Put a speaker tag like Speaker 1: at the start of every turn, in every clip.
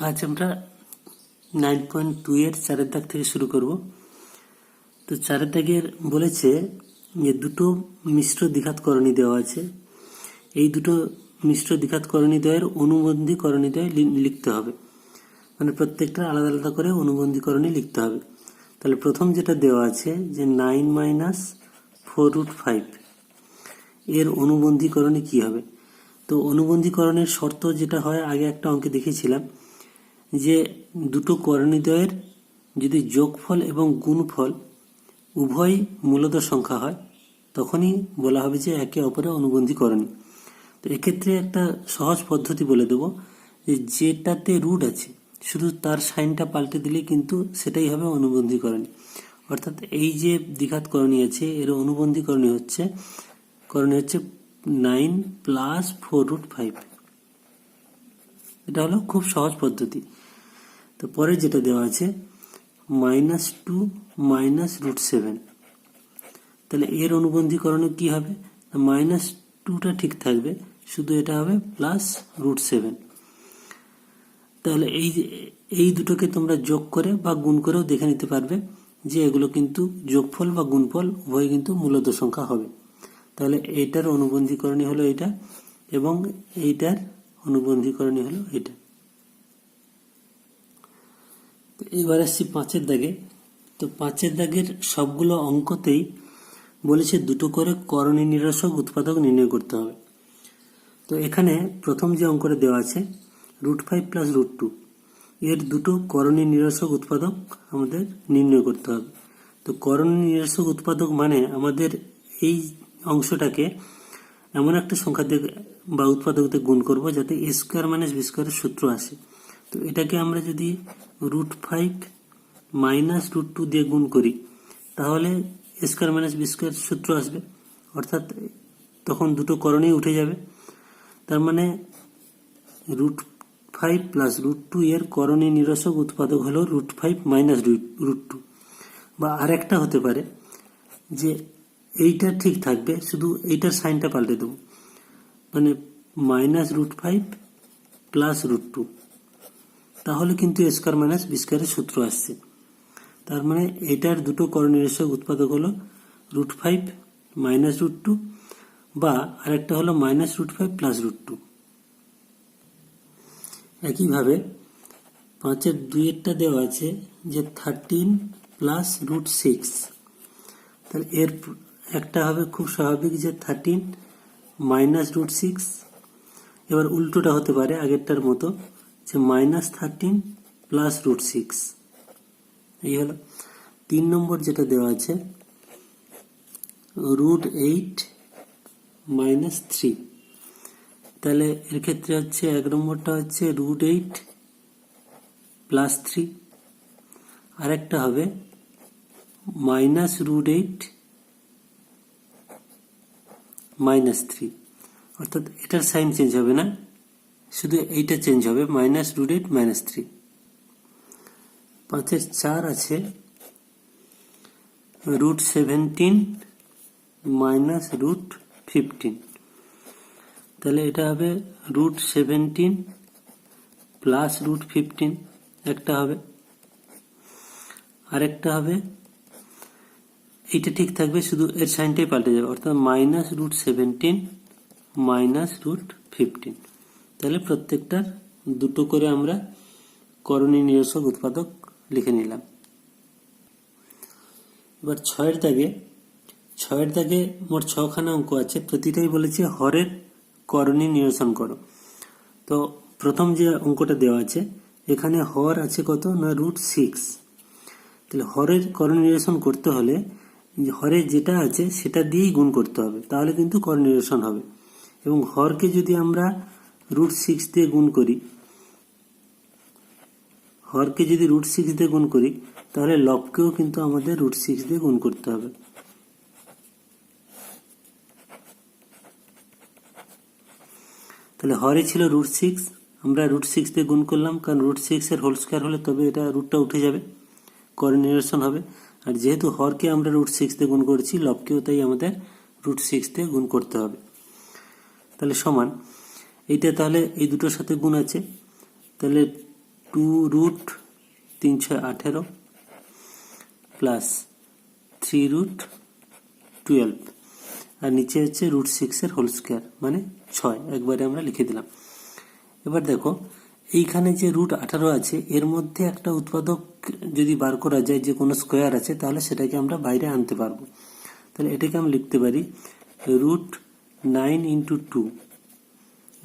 Speaker 1: আজ আমরা nine point two এর চারের দাগ থেকে শুরু করব। তো চারের দাগের বলেছে যে দুটো মিশ্র দ্বিঘাত করণী দেওয়া আছে। এই দুটো মিশ্র দ্বিঘাত করণী দ্বয়ের অনুবন্ধী করণী দ্বয় লি- লিখতে হবে। মানে প্রত্যেকটা আলাদা আলাদা করে অনুবন্ধী করণী লিখতে হবে। তাহলে প্রথম যেটা দেওয়া আছে যে nine minus four root five এর অনুবন্ধীকরণে কি হবে? তো অনুবন্ধীকরণের শর্ত যেটা হয়, আগে একটা অঙ্কে দেখেছিলাম যে দুটো করণীদ্বয়ের যদি যোগফল এবং গুণফল উভয় মূলত সংখ্যা হয়, তখনই বলা হবে যে একে অপরের অনুবন্ধীকরণ তো এক্ষেত্রে একটা সহজ পদ্ধতি বলে দেবো যে যেটাতে রুট আছে, শুধু তার সাইনটা পাল্টে দিলে কিন্তু সেটাই হবে অনুবন্ধী অনুবন্ধীকরণ অর্থাৎ এই যে দ্বিঘাত করণী আছে, এর অনুবন্ধী অনুবন্ধীকরণী হচ্ছে, করণী হচ্ছে nine plus four root five. এটা হলো খুব সহজ পদ্ধতি। তো পরে যেটা দেওয়া আছে minus two minus root seven তাহলে এর অনুবন্ধীকরণে কি হবে? মাইনাস টুটা ঠিক থাকবে, শুধু এটা হবে প্লাস রুট সেভেন তাহলে এই এই দুটোকে তোমরা যোগ করে বা গুণ করেও দেখে নিতে পারবে যে এগুলো কিন্তু যোগফল বা গুণফল, উভয় কিন্তু মূলত সংখ্যা হবে। তাহলে এইটার অনুবন্ধীকরণী হলো এটা এবং এইটার অনুবন্ধীকরণী হলো এটা তো এবার আসছি পাঁচের দাগে। তো পাঁচের দাগের সবগুলো অঙ্কতেই বলেছে দুটো করে করণী নিরসক উৎপাদক নির্ণয় করতে হবে। তো এখানে প্রথম যে অঙ্কটা দেওয়া আছে, root five plus root two, এর দুটো করণী নিরসক উৎপাদক আমাদের নির্ণয় করতে হবে। তো করণী নিরসক উৎপাদক মানে আমাদের এই অংশটাকে এমন একটা সংখ্যা দিয়ে বা উৎপাদক দিয়ে গুণ করব যাতে এ স্কোয়ার মাইনাস বি স্কোয়ারের সূত্র আসে। তো এটাকে আমরা যদি root five minus root two দিয়ে গুণ করি, তাহলে স্কোয়ার মাইনাস বি স্কোয়ার সূত্র আসবে। অর্থাৎ তখন দুটো করণেই উঠে যাবে। তার মানে root five plus root two এর করণী নিরসক উৎপাদক হলো root five minus root two বা আরেকটা হতে পারে যে এইটা ঠিক থাকবে, শুধু এইটার সাইনটা পাল্টে দেবো। মানে minus root five plus root two তাহলে কিন্তু স্কোয়ার মাইনাস বি স্কোয়ারের সূত্র আসছে। তার মানে এটার দুটো করণীয়সক উৎপাদক হলো root five minus root two বা আরেকটা হলো minus root five plus root two একইভাবে পাঁচের দুইয়েরটা দেওয়া আছে যে থার্টিন প্লাস রুট সিক্স তাহলে এর একটা হবে খুব স্বাভাবিক যে থার্টিন মাইনাস রুট সিক্স এবার উল্টোটা হতে পারে আগেরটার মতো। যে minus thirteen plus root six এই হলো তিন নম্বর যেটা দেওয়া আছে রুট এইট মাইনাস থ্রি তাহলে এর ক্ষেত্রে হচ্ছে এক নম্বরটা হচ্ছে রুট এইট প্লাস থ্রি আরেকটা হবে minus root eight minus three অর্থাৎ এটার সাইন চেঞ্জ হবে না। শুধু এইটা চেঞ্জ হবে minus root eight minus three পাঁচের চার আছে root seventeen minus root fifteen তাহলে এটা হবে root seventeen plus root fifteen একটা হবে। আরেকটা হবে, এইটা ঠিক থাকবে, শুধু এর সাইনটাই পাল্টে যাবে, অর্থাৎ minus root seventeen minus root fifteen তাহলে প্রত্যেকটার দুটো করে আমরা করণী নিরসক উৎপাদক লিখে নিলাম। এবার ছয়ের দাগে ছয়ের দাগে মোট ছখানা অঙ্ক আছে, প্রতিটাই বলেছে হরের করণী নিরসন করো। তো প্রথম যে অঙ্কটা দেওয়া আছে, এখানে হর আছে কত? না রুট সিক্স তাহলে হরের করণ নিরসন করতে হলে হরে যেটা আছে সেটা দিয়েই গুণ করতে হবে, তাহলে কিন্তু করণ নিরসন হবে। এবং হরকে যদি আমরা রুট সিক্স দিয়ে গুণ করি। হরকে যদি রুট সিক্স দিয়ে গুণ করি, তাহলে লবকেও কিন্তু আমাদের রুট সিক্স দিয়ে গুণ করতে হবে। তাহলে হরে ছিল রুট সিক্স আমরা রুট সিক্স দিয়ে গুণ করলাম, কারণ রুট সিক্স এর হোল স্কোয়ার হলে তবে এটা রুটটা উঠে যাবে, করে নিরসন হবে। আর যেহেতু হরকে আমরা রুট সিক্স দিয়ে গুণ করেছি, লবকেও তাই আমাদের রুট সিক্স দিয়ে গুণ করতে হবে। তাহলে সমান এইটা তাহলে এই দুটোর সাথে গুণ আছে। তাহলে টু রুট তিন ছয় আঠেরো প্লাস থ্রি রুট টুয়েলভ। আর নিচে হচ্ছে রুট সিক্সের হোল স্কোয়ার মানে ছয়, একবারে আমরা লিখে দিলাম। এবার দেখো, এইখানে যে রুট আঠারো আছে, এর মধ্যে একটা উৎপাদক যদি বার করা যায়, যে কোনো স্কোয়ার আছে, তাহলে সেটাকে আমরা বাইরে আনতে পারব। তাহলে এটাকে আমি লিখতে পারি রুট নাইন ইন্টু টু।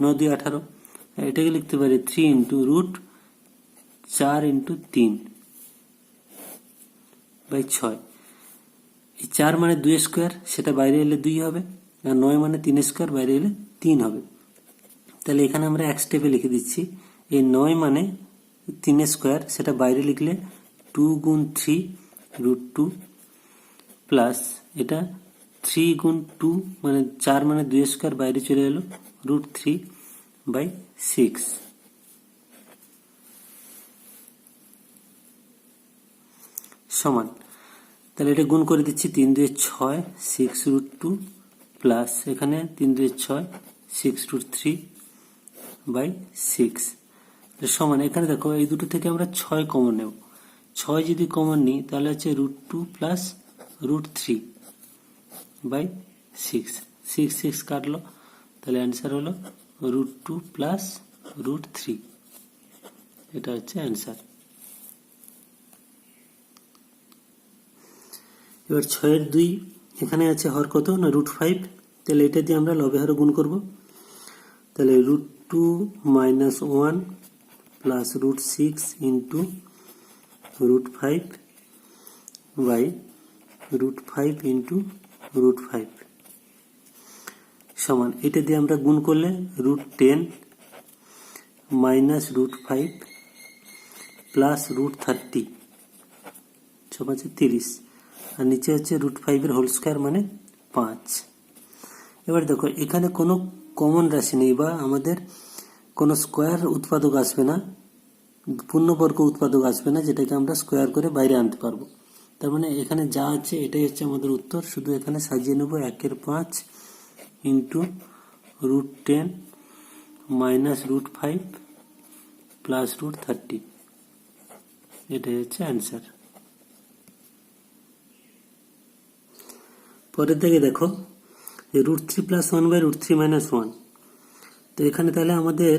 Speaker 1: ন দুই আঠারো। এটাকে লিখতে পারি থ্রি ইন্টু রুট চার ইন্টু তিন বাই ছয়। এই চার মানে দুই স্কোয়ার সেটা বাইরে এলে দুই হবে, আর নয় মানে তিন স্কোয়ার বাইরে এলে তিন হবে। তাহলে এখানে আমরা এক স্টেপে লিখে দিচ্ছি, এই নয় মানে তিন স্কোয়ার সেটা বাইরে লিখলে টু গুণ থ্রি রুট টু প্লাস এটা থ্রি গুণ টু মানে চার মানে দুই স্কোয়ার বাইরে চলে এলো। রুট থ্রি বাই সিক্স সমান। তাহলে এটা গুণ করে দিচ্ছি তিন দুই ছয় সিক্স রুট টু প্লাস এখানে তিন দুই ছয় six root three by six সমান, এখানে দেখো এই দুটো থেকে আমরা ছয় কমন নেব। ছয় যদি কমন নিই, তাহলে হচ্ছে root two plus root three by six six six কাটলো। তাহলে অ্যান্সার হলো root two plus root three এটা হচ্ছে অ্যান্সার এবার ছয়ের দুই, এখানে আছে হর কত না রুট ফাইভ তাহলে এটা দিয়ে আমরা লবে হারে গুণ করব। তাহলে root two minus one plus root six into root five by root five into root five সমান। এটা দিয়ে আমরা গুণ করলে root ten minus root five plus root thirty ছ পাঁচে তিরিশ। আর নিচে হচ্ছে রুট ফাইভের হোল স্কোয়ার মানে পাঁচ। এবার দেখো, এখানে কোনো কমন রাশি নেই বা আমাদের কোনো স্কোয়ার উৎপাদক আসবে না, পূর্ণবর্গ উৎপাদক আসবে না, যেটাকে আমরা স্কোয়ার করে বাইরে আনতে পারব। তার মানে এখানে যা আছে, এটাই হচ্ছে আমাদের উত্তর। শুধু এখানে সাজিয়ে নেব, একের পাঁচ into root ten minus root five plus root thirty এটাই হচ্ছে অ্যান্সার পরের দিকে দেখো root three plus one by root three minus one তো এখানে তাহলে আমাদের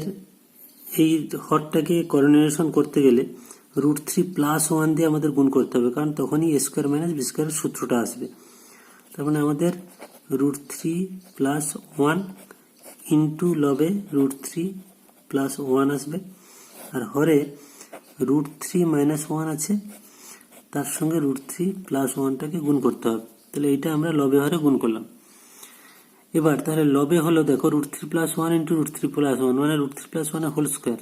Speaker 1: এই হরটাকে কোঅর্ডিনেশন করতে গেলে রুট থ্রি প্লাস ওয়ান দিয়ে আমাদের গুণ করতে হবে, কারণ তখনই এ স্কোয়ার মাইনাস বি স্কোয়ারের সূত্রটা আসবে। তার মানে আমাদের root three plus one into লবে রুট থ্রি প্লাস ওয়ান আসবে। আর হরে রুট থ্রি মাইনাস ওয়ান আছে, তার সঙ্গে রুট থ্রি প্লাস ওয়ানটাকে গুণ করতে হবে। তাহলে এইটা আমরা লবে হরে গুণ করলাম। এবার তাহলে লবে হলো দেখো root three plus one into root three plus one মানে রুট থ্রি প্লাস ওয়ানের whole square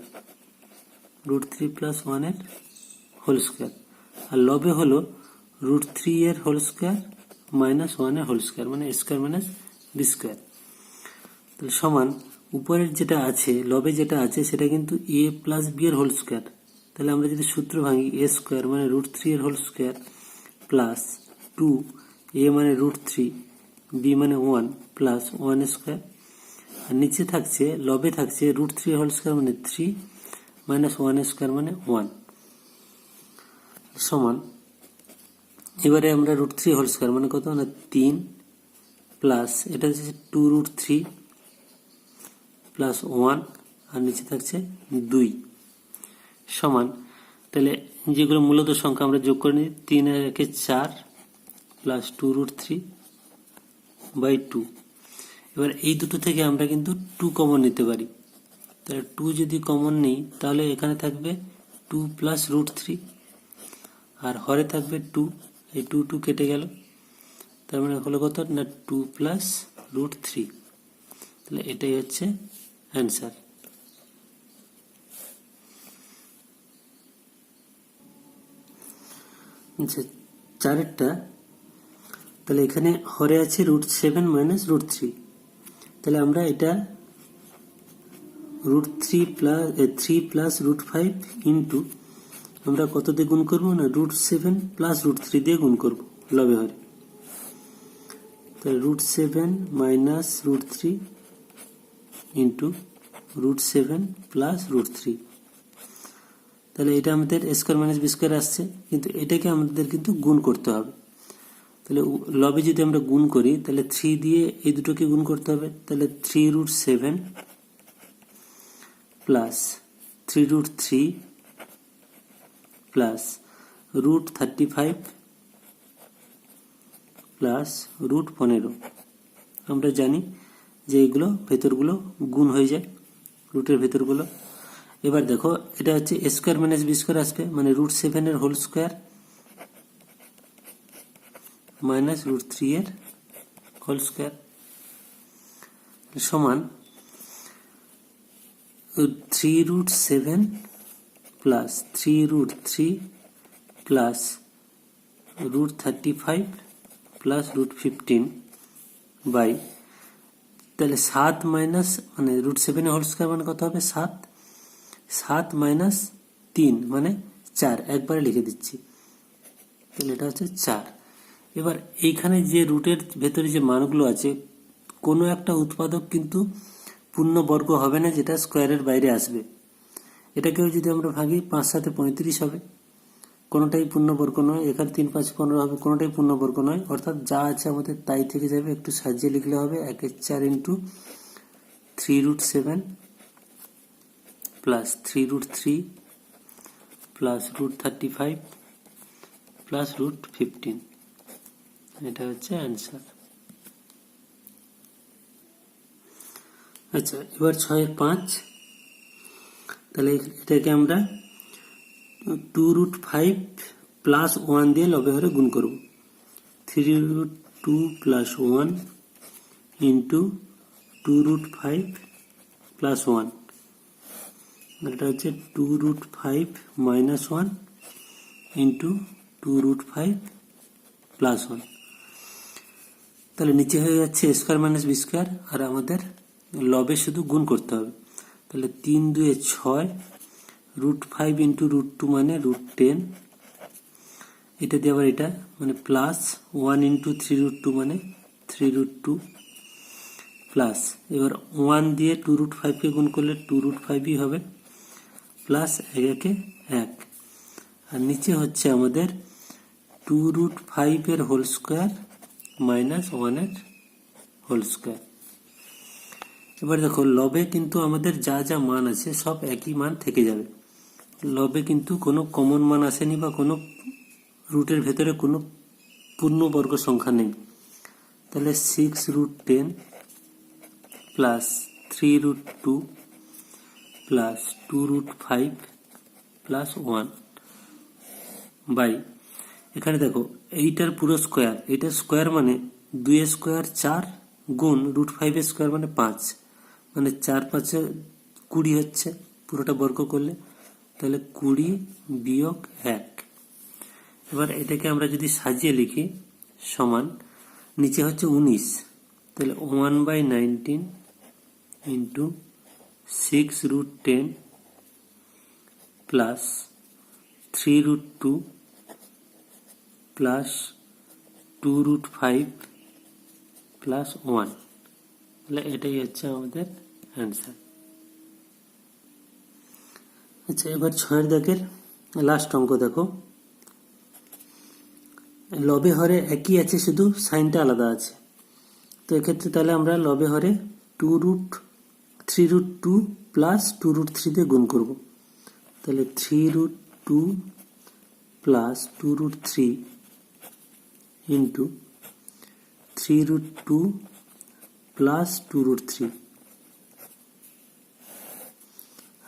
Speaker 1: root three plus ওয়ানের হোল স্কোয়ার আর লবে হলো রুট থ্রি এর হোল স্কোয়ার মাইনাস ওয়ানের হোল স্কোয়ার মানে স্কোয়ার মাইনাস বি স্কোয়ার তাহলে সমান, উপরের যেটা আছে, লবে যেটা আছে, সেটা কিন্তু এ প্লাস বি এর হোল স্কোয়ার তাহলে আমরা যদি সূত্র ভাঙি এ স্কোয়ার মানে রুট থ্রি এর whole square plus two A মানে রুট থ্রি বি মানে ওয়ান প্লাস ওয়ান স্কোয়ার আর নিচে থাকছে, লবে থাকছে রুট থ্রি হোল স্কোয়ার মানে থ্রি মাইনাস ওয়ান স্কোয়ার মানে ওয়ান সমান এবারে আমরা রুট থ্রি হোল স্কোয়ার মানে কত? না, তিন প্লাস এটা হচ্ছে two root three plus one আর নিচে থাকছে দুই সমান। তাহলে যেগুলো মূলত সংখ্যা আমরা যোগ করে নিই, তিন একে চার plus two root three by two এবার এই দুটো থেকে আমরা কিন্তু টু কমন নিতে পারি। তাহলে টু যদি কমন নিই, তাহলে এখানে থাকবে টু প্লাস রুট থ্রি আর হরে থাকবে টু এই টু টু কেটে গেল। তার মানে হলো কত? না টু প্লাস রুট থ্রি তাহলে এটাই হচ্ছে অ্যান্সার আচ্ছা চারেরটা। তাহলে এখানে হরে আছে root seven minus root three তাহলে আমরা এটা root three plus three plus root five into আমরা কত দিয়ে গুণ করব না? Root seven plus root three দিয়ে গুণ করব। লবে হরে। তাহলে root seven minus root three into root seven plus root three তাহলে এটা আমাদের স্কোয়ার মাইনাস বি স্কোয়ার আসছে, কিন্তু এটাকে আমাদের কিন্তু গুণ করতে হবে। তাহলে লবে যদি আমরা গুণ করি, তাহলে থ্রি দিয়ে এই দুটোকে গুণ করতে হবে। তাহলে three root seven plus three root three plus root thirty five plus root পনেরো। আমরা জানি যে এগুলো ভেতরগুলো গুণ হয়ে যায়, রুটের ভেতরগুলো। এবার দেখো, এটা হচ্ছে স্কোয়ার মাইনাস বি স্কোয়ার আসবে মানে রুট সেভেনের whole square minus root three এর হোল স্কোয়ার সমান three root seven plus three root three plus root thirty five plus root fifteen by তাহলে সাত মাইনাস মানে রুট সেভেন হোল স্কোয়ার মানে কত হবে? সাত। সাত মাইনাস তিন মানে চার। একবারে লিখে দিচ্ছি। তাহলে এটা হচ্ছে চার। এবার এইখানে যে রুটের ভেতরে যে মানগুলো আছে, কোনো একটা উৎপাদক কিন্তু পূর্ণ বর্গ হবে না, যেটা স্কোয়ারের বাইরে আসবে। এটাকেও যদি আমরা ভাগি, পাঁচ সাথে পঁয়ত্রিশ হবে। কোনোটাই পূর্ণবর্গ নয়, এখানে তিন পাঁচ পনেরো হবে, কোনোটাই পূর্ণবর্গ নয়। অর্থাৎ যা আছে আমাদের তাই থেকে যাবে। একটু সাজিয়ে লিখলে হবে একের চার into three root seven plus three root three plus root thirty five plus root fifteen. এটা হচ্ছে অ্যান্সার। আচ্ছা এবার ছয়ের পাঁচ। তাহলে এটাকে আমরা two root five plus one দিয়ে লবে হরে গুণ করব। Three root two plus one into two root five plus one এটা হচ্ছে two root five minus one into two root five plus one তাহলে নিচে হয়ে যাচ্ছে স্কোয়ার মাইনাস বি স্কোয়ার আর আমাদের লবে শুধু গুণ করতে হবে। তাহলে তিন দুয়ে ছয় root five into root two মানে রুট টেন এটা দিয়ে আবার এটা মানে plus one into three root two মানে থ্রি রুট টু প্লাস এবার ওয়ান দিয়ে টু রুট ফাইভকে গুণ করলে টু রুট ফাইভই হবে প্লাস এক একে। এক আর নিচে হচ্ছে আমাদের টু রুট ফাইভের হোল স্কোয়ার মাইনাস ওয়ানের হোল স্কোয়ার এবার দেখো, লবে কিন্তু আমাদের যা যা মান আছে সব একই মান থেকে যাবে। লবে কিন্তু কোনো কমন মান আসেনি বা কোনো রুটের ভেতরে কোনো পূর্ণবর্গ সংখ্যা নেই। তাহলে six root ten plus three root two plus two root five plus one by এখানে দেখো, এইটার পুরো স্কোয়ার এইটার স্কোয়ার মানে দুই স্কোয়ার চার গুণ রুট ফাইভের স্কোয়ার মানে পাঁচ। মানে চার পাঁচে কুড়ি হচ্ছে পুরোটা বর্গ করলে, তাহলে কুড়ি বিয়োগ এক। এবার এটাকে আমরা যদি সাজিয়ে লিখি, সমান, নিচে হচ্ছে উনিশ, তাহলে one by nineteen into six root ten plus three root two plus two root five plus one তাহলে এটাই হচ্ছে আমাদের অ্যান্সার আচ্ছা এবার ছয়ের দাগের লাস্ট অঙ্ক দেখো। লবে হরে একই আছে, শুধু সাইনটা আলাদা আছে। তো এক্ষেত্রে তাহলে আমরা লবে হরে two root three root two plus two root three দিয়ে গুণ করব। তাহলে three root two plus two root three into three root two plus two root three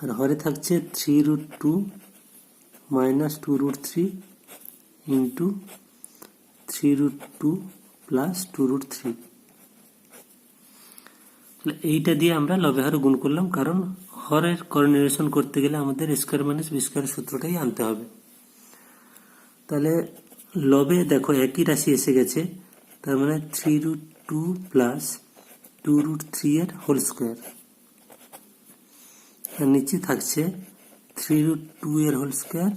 Speaker 1: আর হরে থাকছে three root two minus two root three into three root two plus two root three এইটা দিয়ে আমরা লবে হরে গুণ করলাম, কারণ হরের কোঅর্ডিনেশন করতে গেলে আমাদের স্কোয়ার মাইনাস বি স্কোয়ার সূত্রটাই আনতে হবে। তাহলে লবে দেখো একই রাশি এসে গেছে, তার মানে three root two plus two root three এর হোল স্কোয়ার আর নিচে থাকছে থ্রি রুট টু এর whole square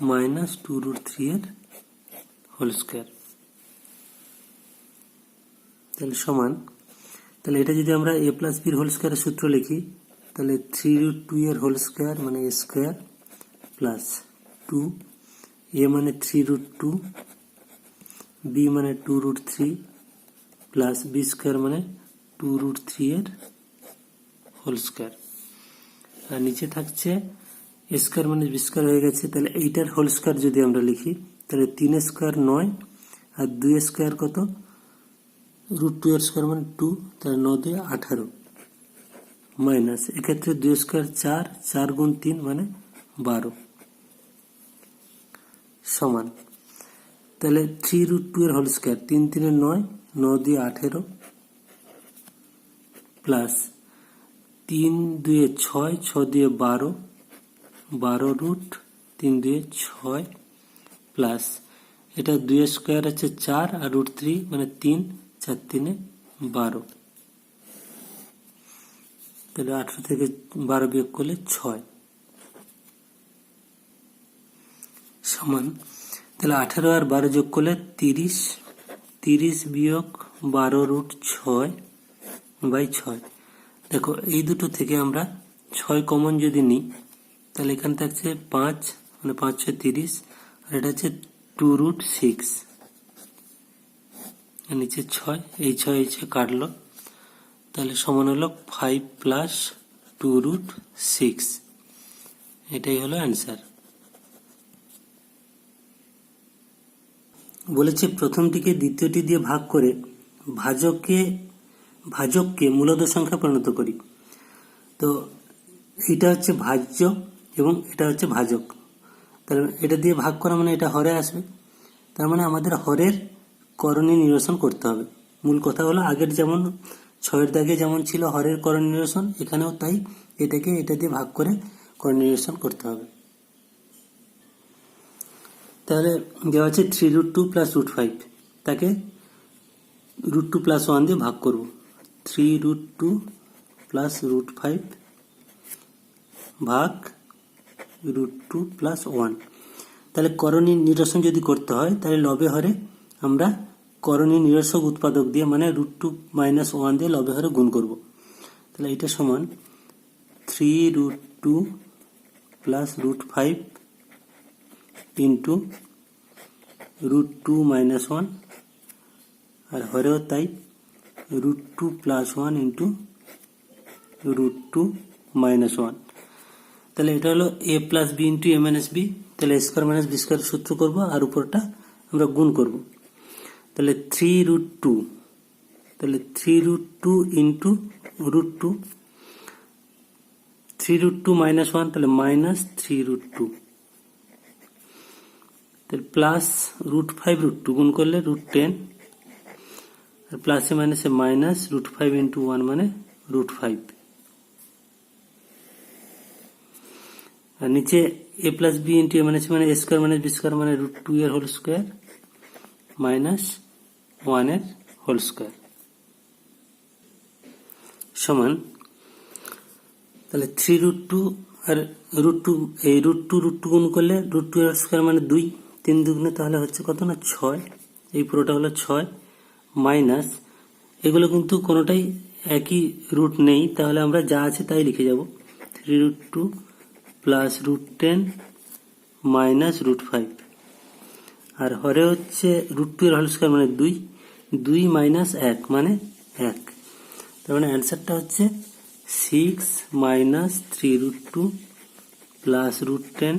Speaker 1: minus two root three এর হোল স্কোয়ার তাহলে সমান। তাহলে এটা যদি আমরা এ প্লাস বির হোল স্কোয়ারের সূত্র লিখি, তাহলে থ্রি রুট টু এর হোল স্কোয়ার মানে A square plus two A মানে থ্রি রুট টু বি মানে two root three plus B square মানে টু রুট থ্রি এর হোল স্কোয়ার আর নিচে থাকছে স্কোয়ার মানে স্কোয়ার হয়ে গেছে, তাহলে এইটার হোল স্কোয়ার যদি আমরা লিখি, তাহলে তিন স্কোয়ার নয় আর দুই স্কোয়ার কত? রুট টু এর স্কোয়ার মানে টু তাহলে ন দুই আঠারো। মাইনাস এক্ষেত্রে দুই স্কোয়ার চার চার গুণ তিন মানে বারো। সমান। তাহলে থ্রি রুট টু এর হোল স্কোয়ার তিন তিনে নয়, ন দুই আঠেরো প্লাস তিন দুয়ে ছয়, ছ দিয়ে বারো বারো রুট তিন দুয়ে ছয় প্লাস এটা দুই স্কোয়ার আছে চার আর রুট থ্রি মানে তিন, চার তিনে বারো। তাহলে আঠারো থেকে বারো বিয়োগ করলে ছয়। সমান, তাহলে আঠারো আর বারো যোগ করলে তিরিশ তিরিশ বিয়োগ বারো রুট ছয় বাই ছয়। দেখো, এই দুটো থেকে আমরা ছয় কমন যদি নিই, তাহলে এখানে থাকছে পাঁচ মানে পাঁচ ছয় তিরিশ, আর এটা হচ্ছে টু রুট সিক্স নিচে ছয়, এই ছয় এই ছয় কাটলো। তাহলে সমান হলো five plus two root six এটাই হলো অ্যান্সার বলেছে প্রথমটিকে দ্বিতীয়টি দিয়ে ভাগ করে ভাজককে ভাজককে মূলদ সংখ্যা পরিণত করি। তো এটা হচ্ছে ভাজ্য এবং এটা হচ্ছে ভাজক। তাহলে এটা দিয়ে ভাগ করা মানে এটা হরে আসবে। তার মানে আমাদের হরের করণী নিরসন করতে হবে। মূল কথা হলো আগের যেমন ছয়ের দাগে যেমন ছিল হরের করণ নিরসন, এখানেও তাই এটাকে এটা দিয়ে ভাগ করে করণ নিরসন করতে হবে। তাহলে দেওয়া আছে three root two plus root five তাকে রুট টু প্লাস ওয়ান দিয়ে ভাগ করব। Three root two plus root five ভাগ রুট টু প্লাস ওয়ান তাহলে করণী নিরসন যদি করতে হয়, তাহলে লবে হরে আমরা করণী নিরসক উৎপাদক দিয়ে মানে রুট টু মাইনাস ওয়ান দিয়ে লবে হরে গুণ করব। তাহলে এটা সমান three root two plus root five into root two minus one আর হরেও তাই root two plus one into root two minus one তাহলে এটা হলো A plus B into A minus B তাহলে স্কোয়ার মাইনাস বি স্কোয়ার সূত্র করব আর উপরটা আমরা গুণ করব। তাহলে থ্রি রুট টু তাহলে three root two into root two three root two minus one তাহলে মাইনাস থ্রি রুট টু তাহলে plus root five root two গুণ করলে রুট টেন আর প্লাসে মাইনাসে minus root five into one মানে রুট ফাইভ আর নিচে A plus B into A minus মানে A square minus B square মানে রুট টু এর হোল স্কোয়ার মাইনাস ওয়ানের হোল স্কোয়ার সমান তাহলে থ্রি রুট টু আর রুট টু এই রুট টু রুট টু গুণ করলে রুট টু এর স্কোয়ার মানে দুই। তিন দুগুণে তাহলে হচ্ছে কত না? ছয়। এই পুরোটা হলো ছয়। মাইনাস, এগুলো কিন্তু কোনোটাই একই রুট নেই, তাহলে আমরা যা আছে তাই লিখে যাব। Three root two plus root ten minus root five আর হরে হচ্ছে রুট টু এর হোল স্কোয়ার মানে দুই দুই মাইনাস এক মানে এক। তার মানে অ্যান্সারটা হচ্ছে six minus three root two plus root ten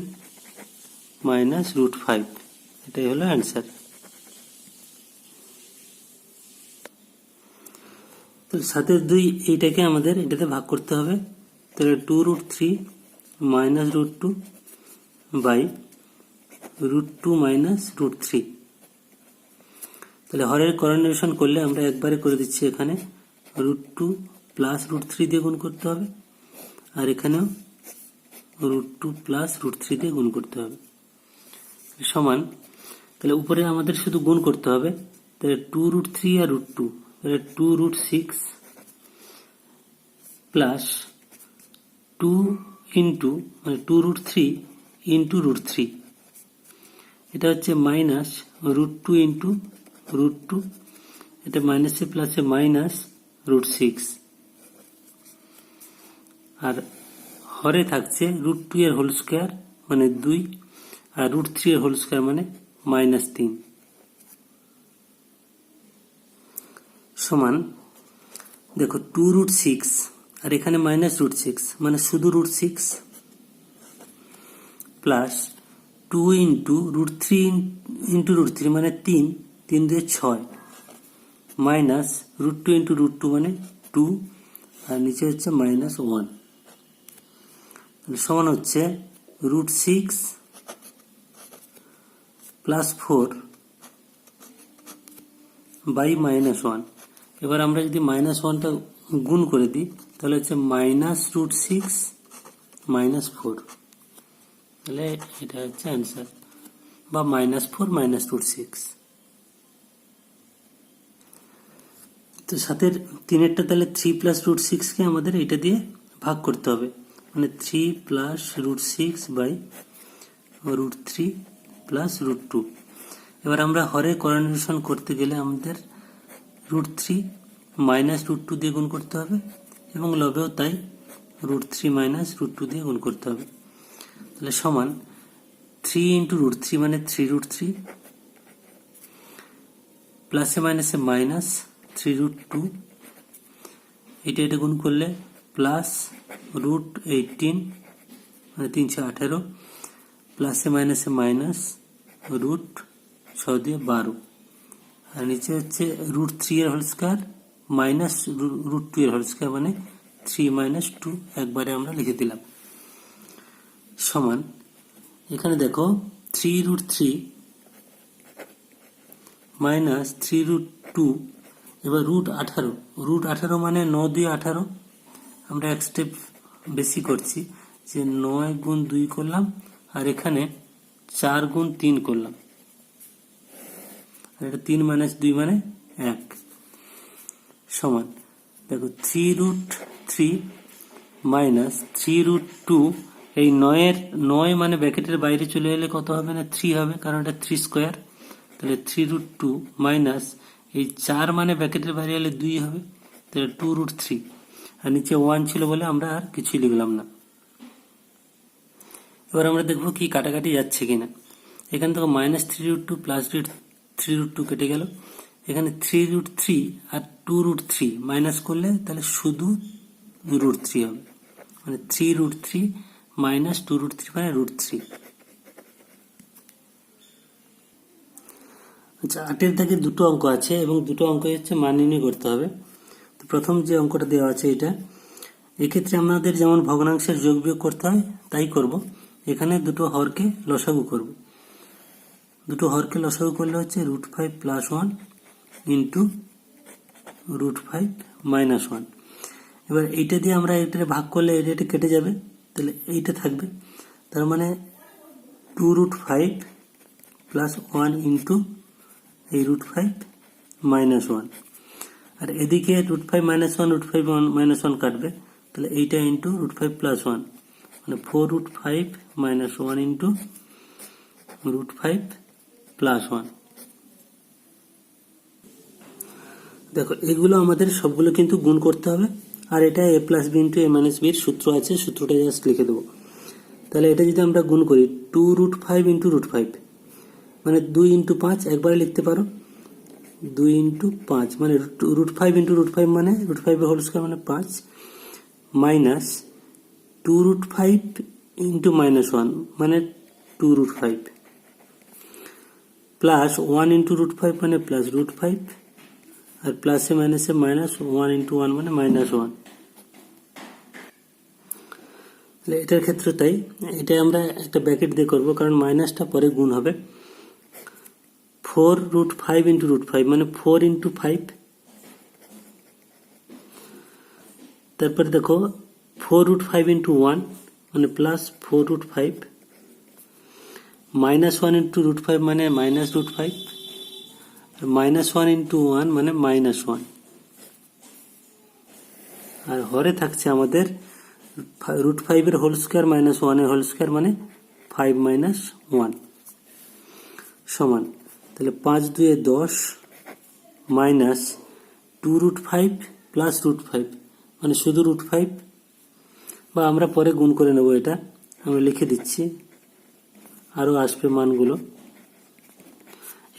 Speaker 1: minus root five এটাই হলো অ্যান্সার তো সাতের দুই এইটাকে আমাদের এটাতে ভাগ করতে হবে। তাহলে two root three minus root two by root two minus root three তাহলে হরের করণেশন করলে আমরা একবারে করে দিচ্ছি এখানে। Root two plus root three দিয়ে গুণ করতে হবে। আর এখানেও root two plus root three দিয়ে গুণ করতে হবে। সমান। তাহলে উপরে আমাদের শুধু গুণ করতে হবে। তাহলে টু রুট থ্রি আর root two two root six plus two into মানে two root three into root three এটা হচ্ছে minus root two into root two এটা মাইনাসে প্লাসে মাইনাস রুট সিক্স আর হরে থাকছে রুট টু এর হোল স্কোয়ার মানে দুই, আর রুট থ্রি এর হোল স্কোয়ার মানে মাইনাস তিন। সমান, দেখো টু রুট সিক্স আর এখানে মাইনাস রুট সিক্স মানে শুধু root six plus two into root three into root three মানে তিন তিন দিয়ে ছয় minus root two into root two মানে টু আর নিচে হচ্ছে মাইনাস ওয়ান সমান হচ্ছে root six plus four by minus one এবার আমরা যদি মাইনাস ওয়ানটা গুণ করে দিই, তাহলে হচ্ছে minus root six minus four তাহলে এটা হচ্ছে অ্যান্সার বা minus four minus root six তো সাথে তিনেরটা তাহলে থ্রি প্লাস রুট সিক্সকে আমাদের এটা দিয়ে ভাগ করতে হবে। মানে three plus root six by root three plus root two এবার আমরা হরে কোঅর্ডিনেশন করতে গেলে আমাদের root three minus root two দিয়ে গুণ করতে হবে এবং লবেও তাই root three minus root two দিয়ে গুণ করতে হবে। তাহলে সমান থ্রি ইন্টু রুট থ্রি মানে থ্রি রুট থ্রি প্লাসে মাইনাসে মাইনাস থ্রি রুট টু এটা এটা গুণ করলে প্লাস রুট এইটিন মানে তিনশো আঠেরো প্লাসে মাইনাসে মাইনাস রুট ছ দিয়ে বারো। আর নিচে হচ্ছে রুট থ্রি এর whole square minus root two এর হোল স্কোয়ার মানে থ্রি মাইনাস টু একবারে আমরা লিখে দিলাম। সমান, এখানে দেখো three root three minus three root two এবার রুট আঠারো। রুট আঠারো মানে ন দুই আঠারো। আমরা এক স্টেপ বেশি করছি যে নয় গুণ দুই করলাম, আর এখানে চার গুণ তিন করলাম। এটা তিন মাইনাস দুই মানে এক। সমান। দেখো three root three minus three root two এই নয়ের, নয় মানে ব্র্যাকেটের বাইরে চলে এলে কত হবে না? থ্রি হবে, কারণ এটা থ্রি স্কোয়ার তাহলে থ্রি রুট টু মাইনাস এই চার মানে ব্র্যাকেটের বাইরে এলে দুই হবে, তাহলে টু রুট থ্রি আর নিচে ওয়ান ছিল বলে আমরা আর কিছুই লিখলাম না। এবার আমরা দেখব কি কাটাকাটি যাচ্ছে কিনা। এখান থেকে minus three root two plus root three root two কেটে গেল। এখানে থ্রি রুট থ্রি আর টু রুট থ্রি মাইনাস করলে তাহলে শুধু রুট থ্রি হবে। মানে three root three minus two root three মানে রুট থ্রি আচ্ছা আটের দাগে দুটো অঙ্ক আছে এবং দুটো অঙ্ক হচ্ছে মান করতে হবে। তো প্রথম যে অঙ্কটা দেওয়া আছে এটা, এক্ষেত্রে আমাদের যেমন ভগ্নাংশের যোগ বিয়োগ করতে হয়, তাই করব। এখানে দুটো হরকে লসাগু করব। দুটো হরকে লসাগু করলে হচ্ছে root five plus one into root five minus one এবার এইটা দিয়ে আমরা এটা ভাগ করলে এটা কেটে যাবে, তাহলে এইটা থাকবে। তার মানে two root five plus one into এই রুট ফাইভ মাইনাস ওয়ান আর এদিকে root five minus one root five one minus one কাটবে, তাহলে এইটা into root five plus one মানে four root five minus one into root five plus one দেখো, এগুলো আমাদের সবগুলো কিন্তু গুণ করতে হবে। আর এটা A plus B into A minus বির সূত্র আছে, সূত্রটা জাস্ট লিখে দেবো। তাহলে এটা যদি আমরা গুণ করি two root five into root five মানে দুই ইন্টু পাঁচ, একবারে লিখতে পারো। দুই ইন্টু পাঁচ মানে root five into root five মানে রুট ফাইভের হোল স্কোয়ার মানে পাঁচ minus two root five into minus one মানে two root five plus one into root five মানে প্লাস রুট ফাইভ আর প্লাসে মাইনাসে মাইনাস ওয়ান ইন্টু ওয়ান মানে মাইনাস ওয়ান এটার ক্ষেত্রে তাই এটা আমরা একটা ব্যাকেট দিয়ে করব, কারণ মাইনাসটা পরে গুণ হবে। Four root five into root five মানে ফোর ইন্টু ফাইভ তারপরে দেখো four root five into one মানে plus four root five minus one into root five মানে minus root five minus one into one মানে মাইনাস ওয়ান আর হরে থাকছে আমাদের রুট ফাইভের হোল স্কোয়ার মাইনাস ওয়ানের হোল স্কোয়ার মানে ফাইভ মাইনাস ওয়ান সমান। তাহলে পাঁচ দুয়ে দশ minus two root five plus root five মানে শুধু রুট ফাইভ বা আমরা পরে গুণ করে নেব এটা। আমরা লিখে দিচ্ছি। আরও আসবে মানগুলো।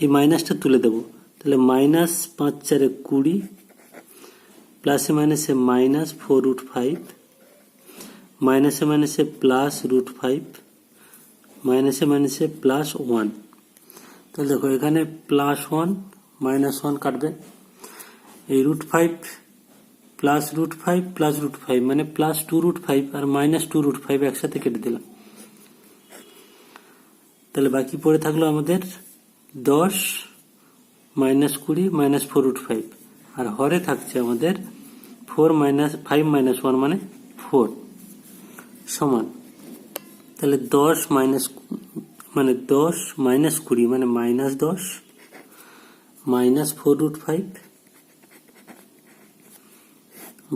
Speaker 1: এই মাইনাসটা তুলে দেব। তাহলে মাইনাস পাঁচ চারে কুড়ি প্লাসে মাইনাসে মাইনাস ফোর রুট ফাইভ মাইনাসে মাইনাসে প্লাস রুট ফাইভ মাইনাসে মাইনাসে প্লাস ওয়ান তাহলে দেখো, এখানে প্লাস ওয়ান মাইনাস ওয়ান কাটবে। এই root five plus root five plus root five মানে প্লাস টু রুট ফাইভ আর মাইনাস টু রুট ফাইভ একসাথে কেটে দিলাম। তাহলে বাকি পড়ে থাকল আমাদের দশ মাইনাস কুড়ি মাইনাস ফোর রুট ফাইভ। আর হরে থাকছে আমাদের four minus, five minus one মানে ফোর সমান। তাহলে দশ মাইনাস মানে দশ মাইনাস কুড়ি মানে মাইনাস দশ minus four root five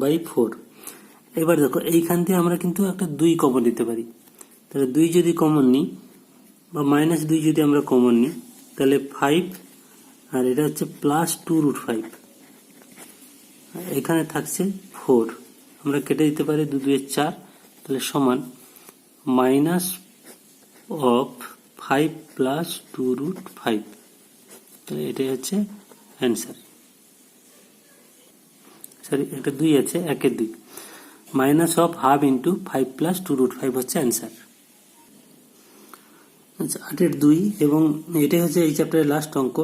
Speaker 1: by four. এবার দেখো এইখান দিয়ে আমরা কিন্তু একটা দুই কমন নিতে পারি। তাহলে দুই যদি কমন নিই বা মাইনাস দুই যদি আমরা কমন নিই, তাহলে ফাইভ আর এটা হচ্ছে প্লাস টু রুট ফাইভ এখানে থাকছে ফোর আমরা কেটে দিতে পারি দু দুয়ের চার, তাহলে সমান minus of five plus two root five তাহলে এটাই হচ্ছে অ্যান্সার সরি একটা দুই আছে, একের দুই. Minus of half into five plus two root five হচ্ছে অ্যান্সার আচ্ছা আটের দুই এবং এটাই হচ্ছে এই চ্যাপ্টারের লাস্ট অঙ্ক।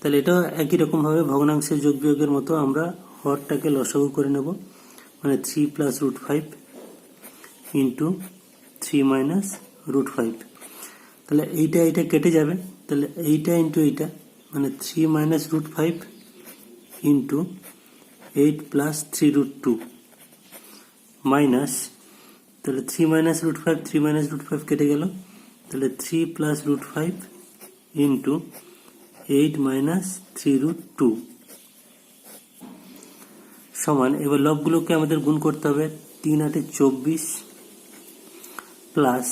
Speaker 1: তাহলে এটাও একই রকমভাবে ভগ্নাংশের যোগ বিয়োগের মতো আমরা হরটাকে লসাগু করে নেব। মানে three plus root five into three minus root five তাহলে এইটা এইটা কেটে যাবে। তাহলে এইটা ইন্টু এইটা মানে three minus root five into eight plus three root two minus তাহলে three minus root five three minus root five কেটে গেল। তাহলে three plus root five into eight minus three root two সমান, এবার লবগুলোকে আমাদের গুণ করতে হবে তিন আটে চব্বিশ প্লাস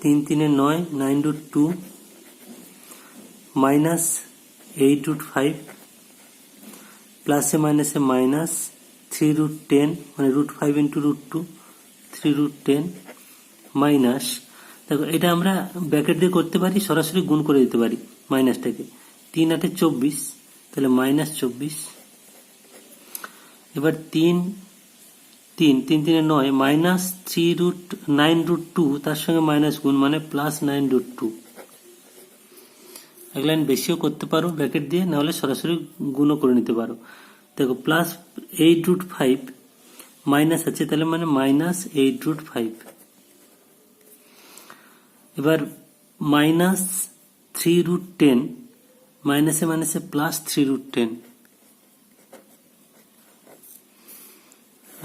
Speaker 1: তিন তিনে নয় nine root two minus eight root five প্লাসে মাইনাসে মাইনাস থ্রি রুট টেন মানে root five into root two three root ten minus দেখো, এটা আমরা ব্র্যাকেট দিয়ে করতে পারি, সরাসরি গুণ করে দিতে পারি মাইনাসটাকে তিন আটে চব্বিশ, তাহলে মাইনাস চব্বিশ। এবার তিন তিন তিন তিনে নয় minus three root nine root two তার সঙ্গে মাইনাস গুণ মানে প্লাস নাইন রুট টু এক লাইন বেশিও করতে পারো ব্র্যাকেট দিয়ে, নাহলে সরাসরি গুণও করে নিতে পারো। দেখো plus eight root five minus আছে, তাহলে মানে মাইনাস এইট রুট ফাইভ এবার মাইনাস থ্রি রুট টেন মাইনাসে মাইনাসে প্লাস থ্রি রুট টেন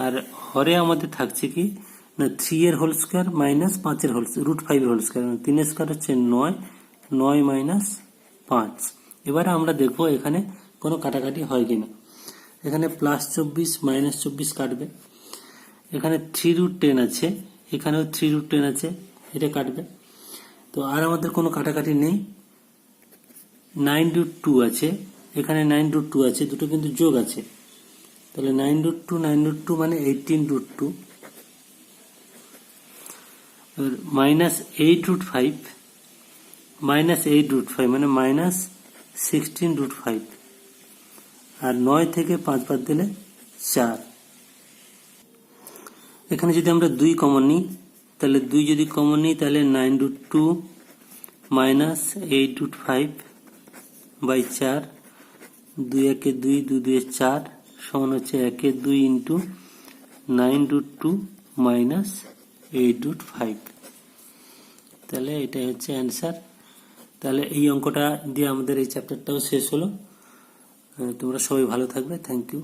Speaker 1: আর হরে আমাদের থাকছে কি? না থ্রি এর হোল স্কোয়ার মাইনাস পাঁচের হোল রুট ফাইভ এর হোল স্কোয়ার তিনের স্কোয়ার হচ্ছে নয় নয় মাইনাস পাঁচ। এবারে আমরা দেখব এখানে কোনো কাটাকাটি হয় কি না এখানে প্লাস চব্বিশ মাইনাস চব্বিশ কাটবে। এখানে থ্রি রুট টেন আছে, এখানেও থ্রি রুট টেন আছে, এটা কাটবে। তো আর আমাদের কোনো কাটাকাটি নেই। নাইন রুট টু আছে। এখানে নাইন রুট টু আছে। দুটো কিন্তু যোগ আছে। তাহলে nine root two nine root two মানে eighteen root two minus eight root five minus eight root five মানে মাইনাস সিক্সটিন রুট ফাইভ আর নয় থেকে পাঁচ বাদ দিলে চার। এখানে যদি আমরা দুই কমন নিই তাহলে দুই যদি কমন নিই, তাহলে nine root two minus eight root five by চার, দুই একে দুই দুই দুই চার, সমান হচ্ছে একে দুই into nine root two minus eight root five তাহলে এটাই হচ্ছে অ্যান্সার তাহলে এই অঙ্কটা দিয়ে আমাদের এই চ্যাপ্টারটাও শেষ হলো। তোমরা সবাই ভালো থাকবে। Thank you